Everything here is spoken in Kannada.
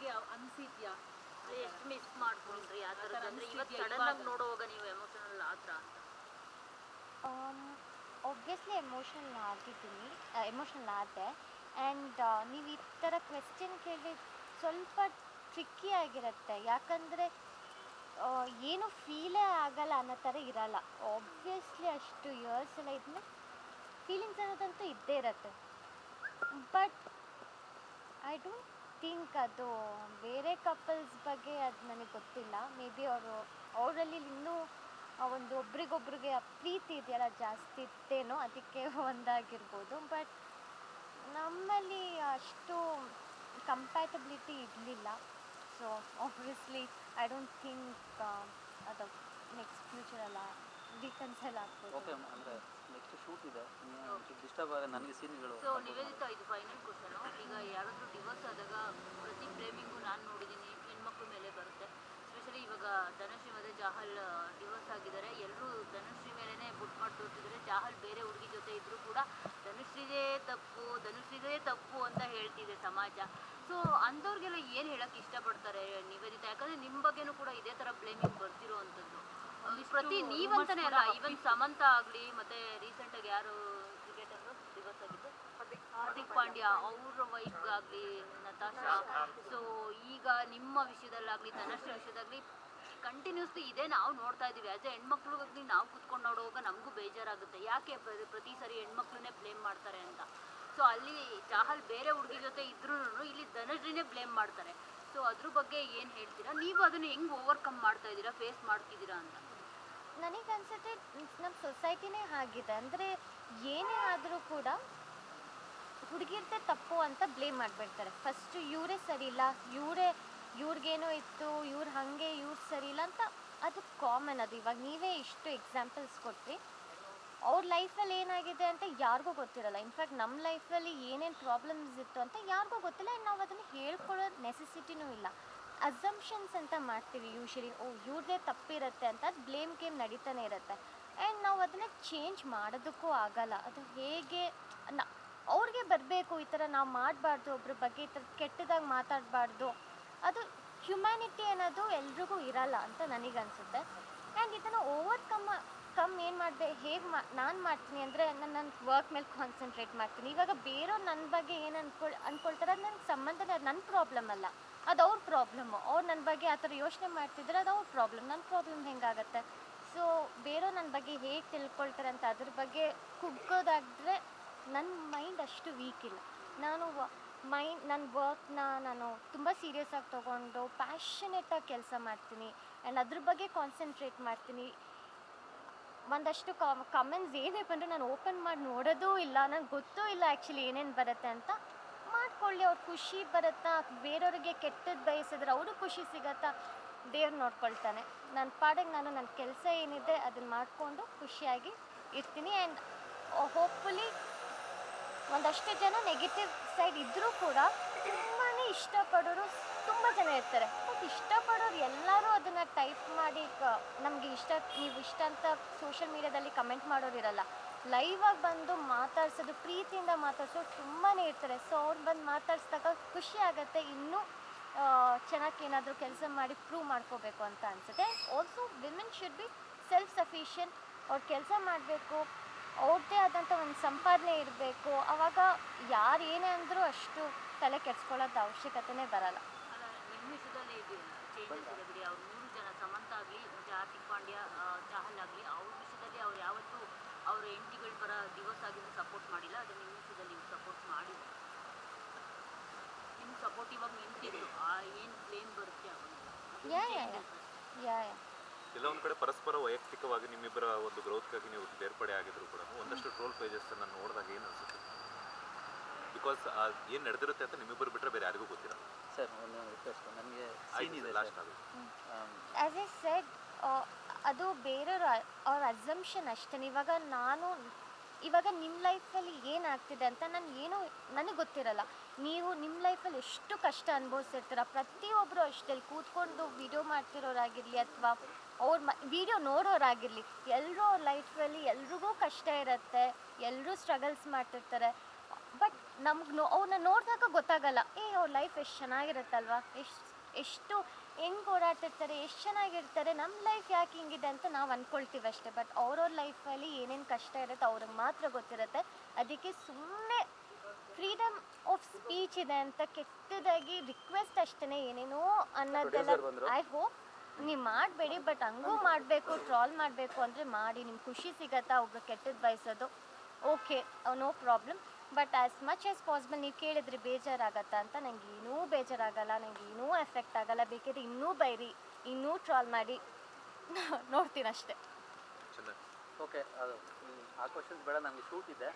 ನಿಮಗೆ ಅನಿಸಿದ್ಯಾ? ಎಷ್ಟು ಮಿಸ್ ಮಾಡ್ಕೊಂಡ್ರಿ? ಆ ಥರದ್ದು ಅಂದ್ರೆ ಇವತ್ತು ಸಡನ್ ಆಗಿ ನೋಡುವಾಗ ನೀವು ಎಮೋಷನಲ್ ಆದ್ರ ಅಂತ? ಒಬ್ವಿಯಸ್ಲಿ ಎಮೋಷನಲ್ ಆಗಿದ್ದೀನಿ. ಎಮೋಷನಲ್ ಆದೆ. ಆ್ಯಂಡ್ ನೀವು ಈ ಥರ ಕ್ವೆಶ್ಚನ್ ಕೇಳಿ ಸ್ವಲ್ಪ ಟ್ರಿಕ್ಕಿ ಆಗಿರುತ್ತೆ. ಯಾಕಂದರೆ ಏನು ಫೀಲೇ ಆಗಲ್ಲ ಅನ್ನೋ ಥರ ಇರಲ್ಲ. ಆಬ್ವಿಯಸ್ಲಿ ಅಷ್ಟು ಇಯರ್ಸ್ ಎಲ್ಲ ಇದ್ಮೇಲೆ ಫೀಲಿಂಗ್ಸ್ ಅನ್ನೋದಂತೂ ಇದ್ದೇ ಇರುತ್ತೆ. ಬಟ್ ಐ ಡೋಂಟ್ ಥಿಂಕ್ ಅದು ಬೇರೆ ಕಪಲ್ಸ್ ಬಗ್ಗೆ ಅದು ನನಗೆ ಗೊತ್ತಿಲ್ಲ. ಮೇ ಬಿ ಅವರು, ಅವರಲ್ಲಿ ಇನ್ನೂ ಒಂದು ಒಬ್ರಿಗೊಬ್ರಿಗೆ ಪ್ರೀತಿ ಇದೆಯಲ್ಲ ಜಾಸ್ತಿ ಇತ್ತೇನೋ ಅದಕ್ಕೆ ಒಂದಾಗಿರ್ಬೋದು. ಬಟ್ ನಮ್ಮಲ್ಲಿ ಅಷ್ಟು ಕಂಪ್ಯಾಟಬಿಲಿಟಿ ಇರಲಿಲ್ಲ. So obviously I don't think ಅದು ಫ್ಯೂಚರೆಲ್ಲ ರಿಕನ್ಸೈಲ್ ಆಗ್ಬೋದು. ಓಕೆ ಅಂದ್ರೆ ನೆಕ್ಸ್ಟ್ ಶೂಟ್ ಇದೆ. ಡಿಸ್ಟರ್ಬ್ ಆಗ ನನಗೆ ಸೀನ್ಗಳು ಸೊ ನಿವೇದಿತ ಇದು ಫೈನಲ್ ಕ್ವಶನ್ ಈಗ ಯಾರಾದರೂ ಡಿವೋರ್ಸ್ ಆದಾಗ ಪ್ರತಿ ಪ್ರೇಮಿಗೂ ನಾನು ನೋಡಿದ್ದೀನಿ ಹೆಣ್ಮಕ್ಳ ಮೇಲೆ ಬರುತ್ತೆ. ಸ್ಪೆಷಲಿ ಇವಾಗ ಧನಶ್ರೀ ಮತ್ತೆ ಜಾಹಲ್ ಡಿವೋರ್ಸ್ ಆಗಿದ್ದಾರೆ. ಎಲ್ಲರೂ ಧನುಶ್ರೀ ಮೇಲೇ ಬುಟ್ ಮಾಡಿ ಜಾಹಲ್ ಬೇರೆ ಹುಡುಗಿ ಜೊತೆ ಇದ್ದರೂ ಕೂಡ ಧನುಶ್ರೀದೇ ತಪ್ಪು ಧನುಶ್ರೀದೇ ತಪ್ಪು ಅಂತ ಹೇಳ್ತಿದೆ ಸಮಾಜ. ಸೊ ಅಂಥವ್ರಿಗೆಲ್ಲ ಏನು ಹೇಳಕ್ಕೆ ಇಷ್ಟಪಡ್ತಾರೆ ನಿವೇದಿತ? ಯಾಕಂದರೆ ನಿಮ್ಮ ಬಗ್ಗೆನೂ ಕೂಡ ಇದೇ ಥರ ಬ್ಲೇಮಿಂಗ್ ಬರ್ತಿರೋ ಅಂಥದ್ದು ಪ್ರತಿ ನೀವಂತಾನೆ ಅಲ್ಲ ಈವನ್ ಸಮಂತ ಆಗ್ಲಿ ಮತ್ತೆ ರೀಸೆಂಟಾಗಿ ಯಾರು ಕ್ರಿಕೆಟರ್ ಡಿವೋರ್ಸ್ ಆಗಿದ್ದು? ಹಾರ್ದಿಕ್ ಪಾಂಡ್ಯ. ಅವ್ರ ಆಗ್ಲಿ ನತಾಶಾ. ಸೊ ಈಗ ನಿಮ್ಮ ವಿಷಯದಲ್ಲಾಗ್ಲಿ ಧನಶ್ರೀ ವಿಷಯದಾಗ್ಲಿ ಕಂಟಿನ್ಯೂಸ್ಲಿ ಇದೇ ನಾವು ನೋಡ್ತಾ ಇದ್ದೀವಿ. ಆಸ್ ಎ ಹೆಣ್ಮಕ್ಳಿಗಾಗಲಿ ನಾವು ಕುತ್ಕೊಂಡು ನೋಡುವಾಗ ನಮಗೂ ಬೇಜಾರಾಗುತ್ತೆ. ಯಾಕೆ ಪ್ರತಿ ಸಾರಿ ಹೆಣ್ಮಕ್ಳನ್ನೇ ಬ್ಲೇಮ್ ಮಾಡ್ತಾರೆ ಅಂತ? ಸೊ ಅಲ್ಲಿ ಚಾಹಲ್ ಬೇರೆ ಹುಡುಗಿ ಜೊತೆ ಇದ್ರೂ ಇಲ್ಲಿ ಧನಶ್ರೀನೇ ಬ್ಲೇಮ್ ಮಾಡ್ತಾರೆ. ಸೊ ಅದ್ರ ಬಗ್ಗೆ ಏನು ಹೇಳ್ತೀರಾ? ನೀವು ಅದನ್ನು ಹೆಂಗೆ ಓವರ್ಕಮ್ ಮಾಡ್ತಾ ಇದ್ದೀರಾ ಫೇಸ್ ಮಾಡ್ತಿದ್ದೀರಾ ಅಂತ? ನನಗನ್ಸುತ್ತೆ ನಮ್ಮ ಸೊಸೈಟಿನೇ ಆಗಿದೆ ಅಂದರೆ ಏನೇ ಆದರೂ ಕೂಡ ಹುಡುಗಿರ್ದೆ ತಪ್ಪು ಅಂತ ಬ್ಲೇಮ್ ಮಾಡಿಬಿಡ್ತಾರೆ. ಫಸ್ಟು ಇವರೇ ಸರಿ ಇಲ್ಲ, ಇವರೇ, ಇವ್ರಿಗೇನೋ ಇತ್ತು, ಇವ್ರು ಹಾಗೆ, ಇವ್ರು ಸರಿ ಇಲ್ಲ ಅಂತ ಅದು ಕಾಮನ್ ಅದು. ಇವಾಗ ನೀವೇ ಇಷ್ಟು ಎಕ್ಸಾಂಪಲ್ಸ್ ಕೊಟ್ರಿ. ಅವ್ರ ಲೈಫಲ್ಲಿ ಏನಾಗಿದೆ ಅಂತ ಯಾರಿಗೂ ಗೊತ್ತಿರಲ್ಲ. ಇನ್ಫ್ಯಾಕ್ಟ್ ನಮ್ಮ ಲೈಫಲ್ಲಿ ಏನೇನು ಪ್ರಾಬ್ಲಮ್ಸ್ ಇತ್ತು ಅಂತ ಯಾರಿಗೂ ಗೊತ್ತಿಲ್ಲ. ನಾವು ಅದನ್ನು ಹೇಳ್ಕೊಳ್ಳೋ ನೆಸೆಸಿಟಿನೂ ಇಲ್ಲ. ಅಸಂಪ್ಷನ್ಸ್ ಅಂತ ಮಾಡ್ತೀವಿ ಯೂಶಲಿ ಓ ಇವ್ರದ್ದೇ ತಪ್ಪಿರುತ್ತೆ ಅಂತ ಅದು ಬ್ಲೇಮ್ ಗೇಮ್ ನಡೀತಾನೆ ಇರುತ್ತೆ. ಆ್ಯಂಡ್ ನಾವು ಅದನ್ನು ಚೇಂಜ್ ಮಾಡೋದಕ್ಕೂ ಆಗಲ್ಲ. ಅದು ಹೇಗೆ, ನ, ಅವ್ರಿಗೆ ಬರಬೇಕು ಈ ಥರ ನಾವು ಮಾಡಬಾರ್ದು, ಒಬ್ರ ಬಗ್ಗೆ ಈ ಥರ ಕೆಟ್ಟದಾಗಿ ಮಾತಾಡಬಾರ್ದು. ಅದು ಹ್ಯುಮ್ಯಾನಿಟಿ ಅನ್ನೋದು ಎಲ್ರಿಗೂ ಇರಲ್ಲ ಅಂತ ನನಗನ್ಸುತ್ತೆ ಆ್ಯಂಡ್ ಇದನ್ನು ಓವರ್ಕಮ್ ಕಮ್ ಏನು ಮಾಡಿದೆ, ಹೇಗೆ ಮಾ, ನಾನು ಮಾಡ್ತೀನಿ ಅಂದರೆ ನಾನು ನನ್ನ ವರ್ಕ್ ಮೇಲೆ ಕಾನ್ಸಂಟ್ರೇಟ್ ಮಾಡ್ತೀನಿ. ಇವಾಗ ಬೇರೆಯವ್ರು ನನ್ನ ಬಗ್ಗೆ ಏನು ಅನ್ಕೊಳ್, ಅನ್ಕೊಳ್ತಾರೆ, ಅದು ನನಗೆ ಸಂಬಂಧನೇ, ಅದು ನನ್ನ ಪ್ರಾಬ್ಲಮ್ ಅಲ್ಲ. ಅದು ಅವ್ರ ಪ್ರಾಬ್ಲಮ್ಮು ಅವ್ರು ನನ್ನ ಬಗ್ಗೆ ಆ ಥರ ಯೋಚನೆ ಮಾಡ್ತಿದ್ರೆ ಅದು ಅವ್ರ ಪ್ರಾಬ್ಲಮ್ ನನ್ನ ಪ್ರಾಬ್ಲಮ್ ಹೆಂಗಾಗತ್ತೆ? ಸೊ ಬೇರೆ ನನ್ನ ಬಗ್ಗೆ ಹೇಗೆ ತಿಳ್ಕೊಳ್ತಾರೆ ಅಂತ ಅದ್ರ ಬಗ್ಗೆ ಕುಗ್ಗೋದಾದರೆ ನನ್ನ ಮೈಂಡ್ ಅಷ್ಟು ವೀಕ್ ಇಲ್ಲ. ನಾನು ಮೈಂಡ್ ನನ್ನ ವರ್ಕ್ನ ನಾನು ತುಂಬ ಸೀರಿಯಸ್ ಆಗಿ ತೊಗೊಂಡು ಪ್ಯಾಷನೇಟಾಗಿ ಕೆಲಸ ಮಾಡ್ತೀನಿ. ಆ್ಯಂಡ್ ಅದ್ರ ಬಗ್ಗೆ ಕಾನ್ಸಂಟ್ರೇಟ್ ಮಾಡ್ತೀನಿ. ಒಂದಷ್ಟು ಕಮೆಂಟ್ಸ್ ಏನೇ ಬಂದರೂ ನಾನು ಓಪನ್ ಮಾಡಿ ನೋಡೋದೂ ಇಲ್ಲ. ನನಗೆ ಗೊತ್ತೂ ಇಲ್ಲ ಆ್ಯಕ್ಚುಲಿ ಏನೇನು ಬರುತ್ತೆ ಅಂತ. ಮಾಡ್ಕೊಳ್ಳಿ ಅವ್ರು ಖುಷಿ ಬರುತ್ತಾ? ಬೇರೆಯವ್ರಿಗೆ ಕೆಟ್ಟದ್ದು ಬಯಸಿದ್ರೆ ಅವರು ಖುಷಿ ಸಿಗತ್ತಾ? ದೇವ್ರು ನೋಡ್ಕೊಳ್ತಾನೆ. ನನ್ನ ಪಾಡಿಗೆ ನಾನು ನನ್ನ ಕೆಲಸ ಏನಿದೆ ಅದನ್ನು ಮಾಡಿಕೊಂಡು ಖುಷಿಯಾಗಿ ಇರ್ತೀನಿ ಆ್ಯಂಡ್ ಹೋಪ್ಫುಲಿ ಒಂದಷ್ಟು ಜನ ನೆಗೆಟಿವ್ ಸೈಡ್ ಇದ್ದರೂ ಕೂಡ ತುಂಬಾ ಇಷ್ಟಪಡೋರು ತುಂಬ ಜನ ಇರ್ತಾರೆ. ಬಟ್ ಇಷ್ಟಪಡೋರು ಎಲ್ಲರೂ ಅದನ್ನು ಟೈಪ್ ಮಾಡಿ ನಮಗೆ ಇಷ್ಟ, ನೀವು ಇಷ್ಟ ಅಂತ ಸೋಷಿಯಲ್ ಮೀಡ್ಯಾದಲ್ಲಿ ಕಮೆಂಟ್ ಮಾಡೋರು ಲೈವ್ ಆಗಿ ಬಂದು ಮಾತಾಡ್ಸೋದು, ಪ್ರೀತಿಯಿಂದ ಮಾತಾಡ್ಸೋದು ತುಂಬಾ ಇರ್ತಾರೆ. ಸೊ ಅವ್ರು ಬಂದು ಮಾತಾಡ್ಸಿದಾಗ ಖುಷಿ ಆಗುತ್ತೆ. ಇನ್ನೂ ಚೆನ್ನಾಗಿ ಏನಾದರೂ ಕೆಲಸ ಮಾಡಿ ಪ್ರೂವ್ ಮಾಡ್ಕೋಬೇಕು ಅಂತ ಅನಿಸುತ್ತೆ. Also women should be self sufficient ಅವ್ರು ಕೆಲಸ ಮಾಡಬೇಕು ಅವ್ರದ್ದೇ ಆದಂಥ ಒಂದು ಸಂಪಾದನೆ ಇರಬೇಕು. ಅವಾಗ ಯಾರು ಏನೇ ಅಂದರೂ ಅಷ್ಟು ತಲೆ ಕೆಡ್ಸ್ಕೊಳ್ಳೋದು ಅವಶ್ಯಕತೆನೇ ಬರಲ್ಲ ಅಲ್ಲ ನಿಮ್ಮ ವಿಷಯದಲ್ಲಿ ಚೇಂಜಸ್ ಇದೆ ಬಿಡಿ ಅವ್ರು ಮೂರು ಜನ ಸಮಂತ ಆಗಲಿ ಮತ್ತು ಹಾರ್ದಿಕ್ ಪಾಂಡ್ಯ ಆ, ಚಾಹಲ್ ಆಗಲಿ ಅವ್ರ ವಿಷಯದಲ್ಲಿ ಅವ್ರು ಯಾವತ್ತೂ ಅವ್ರ ಹೆಂಡತಿಗಳ ಪರ ದಿವಸ ಆಗಿದ್ದು ಸಪೋರ್ಟ್ ಮಾಡಿಲ್ಲ ಅದು ನಿಮ್ಮ ವಿಷಯದಲ್ಲಿ ನೀವು ಸಪೋರ್ಟ್ ಮಾಡಿಲ್ಲ. ನಿಮ್ಗೆ ಸಪೋರ್ಟ್ ಇವಾಗ ನಿಂತಿದ್ರು. ಆ ಏನು ಬ್ಲೇಮ್ ಬರುತ್ತೆ ಅವನಿಗೆ? ಒಂದು ಕಡೆ ಪರಸ್ಪರ ವೈಯಕ್ತಿಕವಾಗಿ ನಿಮ್ಮಿಬ್ಬರ ಒಂದು ಗ್ರೋತ್ಗಾಗಿ ನೀವು ಬೇರ್ಪಡೆ ಆಗಿದ್ರು ಕೂಡ ಒಂದಷ್ಟು ಟ್ರೋಲ್ ಪೇಜಸ್ ಅನ್ನ ನೋಡಿದಾಗ ಏನು ಅನಿಸುತ್ತೆ? ಬಿಕಾಸ್ ಏನು ನಡೆದಿರುತ್ತೆ ಅಂತ ನಿಮ್ಮಿಬ್ಬರು ಬಿಟ್ಟರೆ ಬೇರೆ ಯಾರಿಗೂ ಗೊತ್ತಿಲ್ಲ ಸರ್ ಒಂದು ರಿಕ್ವೆಸ್ಟ್ ನನಗೆ ಆ್ಯಸ್ ಎ ಸೆಡ್ ಅದು ಬೇರೆಯವ್ರ, ಅವ್ರ ಅಸಂಪ್ಷನ್ ಅಷ್ಟೇ. ಇವಾಗ ನಾನು, ಇವಾಗ ನಿಮ್ಮ ಲೈಫಲ್ಲಿ ಏನಾಗ್ತಿದೆ ಅಂತ ನಾನು ಏನೂ ನನಗೆ ಗೊತ್ತಿರಲ್ಲ. ನೀವು ನಿಮ್ಮ ಲೈಫಲ್ಲಿ ಎಷ್ಟು ಕಷ್ಟ ಅನುಭವಿಸಿರ್ತೀರ? ಪ್ರತಿಯೊಬ್ಬರು ಅಷ್ಟರಲ್ಲಿ ಕೂತ್ಕೊಂಡು ವಿಡಿಯೋ ಮಾಡ್ತಿರೋರಾಗಿರಲಿ ಅಥವಾ ಅವ್ರ ಮ ವಿಡಿಯೋ ನೋಡೋರಾಗಿರಲಿ ಎಲ್ಲರೂ ಅವ್ರ ಲೈಫಲ್ಲಿ ಎಲ್ರಿಗೂ ಕಷ್ಟ ಇರುತ್ತೆ ಎಲ್ಲರೂ ಸ್ಟ್ರಗಲ್ಸ್ ಮಾಡ್ತಿರ್ತಾರೆ. ಬಟ್ ನಮ್ಗೆ ನೋ ಅವ್ರನ್ನ ನೋಡಿದಾಗ ಗೊತ್ತಾಗಲ್ಲ, ಏ, ಅವ್ರ ಲೈಫ್ ಎಷ್ಟು ಚೆನ್ನಾಗಿರುತ್ತಲ್ವಾ? ಎಷ್ಟು ಎಷ್ಟು ಹೆಂಗೆ ಓಡಾಡ್ತಿರ್ತಾರೆ ಎಷ್ಟು ಚೆನ್ನಾಗಿರ್ತಾರೆ ನಮ್ಮ ಲೈಫ್ ಯಾಕೆ ಹಿಂಗಿದೆ ಅಂತ ನಾವು ಅನ್ಕೊಳ್ತೀವಿ ಅಷ್ಟೇ. ಬಟ್ ಅವ್ರವ್ರ ಲೈಫಲ್ಲಿ ಏನೇನು ಕಷ್ಟ ಇರುತ್ತೆ ಅವ್ರಿಗೆ ಮಾತ್ರ ಗೊತ್ತಿರುತ್ತೆ. ಅದಕ್ಕೆ ಸುಮ್ಮನೆ ಫ್ರೀಡಮ್ ಆಫ್ ಸ್ಪೀಚ್ ಇದೆ ಅಂತ ಕೆಟ್ಟದಾಗಿ ರಿಕ್ವೆಸ್ಟ್ ಅಷ್ಟೇ ಏನೇನೋ ಅನ್ನೋದೆಲ್ಲ ಐ ಹೋಪ್ ನೀವು ಮಾಡಬೇಡಿ ಬಟ್ ಹಂಗೂ ಮಾಡಬೇಕು ಟ್ರಾಲ್ ಮಾಡಬೇಕು ಅಂದರೆ ಮಾಡಿ ನಿಮ್ಗೆ ಖುಷಿ ಸಿಗತ್ತಾ ಒಬ್ರು ಕೆಟ್ಟದ್ದು ಬಯಸೋದು? Okay no problem but as much as possible ನೀವು ಕೇಳಿದ್ರೆ ಬೇಜಾರಾಗತ್ತಾ ಅಂತ ನಂಗೆ ಏನೂ ಬೇಜಾರಾಗಲ್ಲ ನಂಗೆ ಏನೂ ಎಫೆಕ್ಟ್ ಆಗಲ್ಲ. ಬೇಕಿದ್ರೆ ಇನ್ನೂ ಬೈರಿ ಇನ್ನೂ ಟ್ರಾಲ್ ಮಾಡಿ. ನೋಡ್ತೀನಿ ಅಷ್ಟೇ ಓಕೆ ಅದು ಆ ಕ್ವಶನ್ಸ್ ಬೇಡ ನಮಗೆ ಶೂಟ್ ಇದೆ.